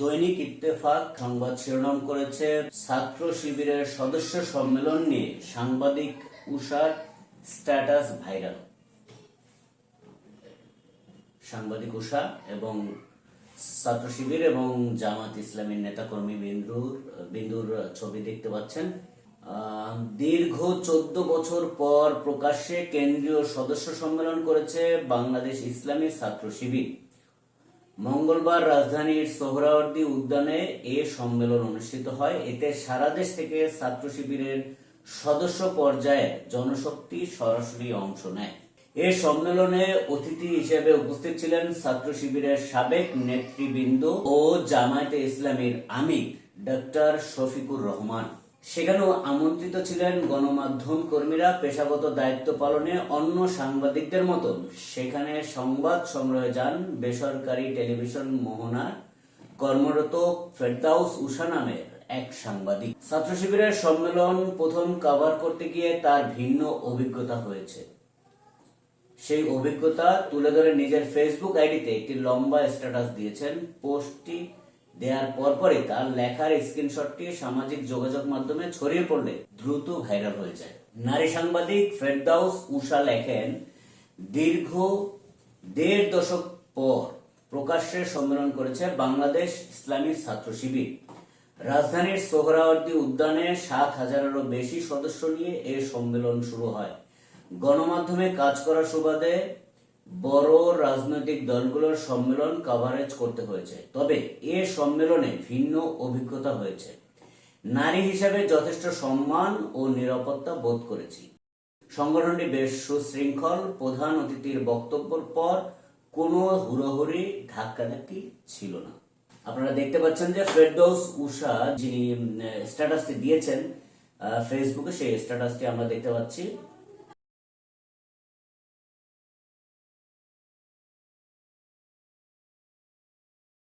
দৈনিক ইত্তেফাক, সংবাদ শিরোনাম করেছে ছাত্র শিবিরের সদস্য সম্মেলন নিয়ে সাংবাদিক উষার স্ট্যাটাস ভাইরাল। সাংবাদিক উষা এবং ছাত্র শিবির এবং জামাত ইসলামীর নেতাকর্মী বিন্দুর বিন্দুর ছবি দেখতে পাচ্ছেন। দীর্ঘ চোদ্দ বছর পর প্রকাশ্যে কেন্দ্রীয় সদস্য সম্মেলন করেছে বাংলাদেশ ইসলামী ছাত্র শিবির। মঙ্গলবার রাজধানীর সোহরাওয়ার্দী উদ্যানে এ সম্মেলন অনুষ্ঠিত হয়। এতে সারা দেশ থেকে ছাত্র শিবিরের সদস্য পর্যায়ে জনশক্তি সরাসরি অংশ নেয়। এ সম্মেলনে অতিথি হিসেবে উপস্থিত ছিলেন ছাত্র শিবিরের সাবেক নেতৃবৃন্দ ও জামায়াতে ইসলামীর আমির ডক্টর শফিকুর রহমান। সেখানেও আমন্ত্রিত ছিলেন গণমাধ্যম কর্মীরা পেশাগত দায়িত্ব পালনে অন্য সাংবাদিকদের মতন। সেখানে সংবাদ সংগ্রহে যান বেসরকারি টেলিভিশন মোহনার কর্মরত ফেরদাউস উষা নামের এক সাংবাদিক। ছাত্র শিবিরের সম্মেলন প্রথম কভার করতে গিয়ে তার ভিন্ন অভিজ্ঞতা হয়েছে। সেই অভিজ্ঞতা তুলে ধরে নিজের ফেসবুক আইডিতে একটি লম্বা স্ট্যাটাস দিয়েছেন পোস্টটি দেওয়ার পরপরই তার লেখার স্ক্রিনশটটি সামাজিক যোগাযোগ মাধ্যমে ছড়িয়ে পড়লে দ্রুত ভাইরাল হয়ে যায়। নারী সাংবাদিক ফেরদাউস উষা লেখেন, দীর্ঘ দেড় দশক পর প্রকাশ্যে সম্মেলন করেছে বাংলাদেশ ইসলামী ছাত্র শিবির। রাজধানীর সোহরাওয়ার্দী উদ্যানে সাত হাজারেরও বেশি সদস্য নিয়ে এ সম্মেলন শুরু হয়। গণমাধ্যমে কাজ করার সুবাদে বড় রাজনৈতিক দলগুলোর সম্মেলন কভারেজ করতে হয়েছে। তবে এ সম্মেলনে ভিন্ন অভিজ্ঞতা হয়েছে। নারী হিসাবে যথেষ্ট সম্মান ও নিরাপত্তা বোধ করেছি। সংগঠনটি বেশ সুশৃঙ্খল। প্রধান অতিথির বক্তব্যের পর কোনো হুড়োহুড়ি, ধাক্কাধাক্কি ছিল না। আপনারা দেখতে পাচ্ছেন যে ফেরদৌস উষা যিনি স্ট্যাটাসটি দিয়েছেন ফেসবুকে সেই স্ট্যাটাসটি আমরা দেখতে পাচ্ছি।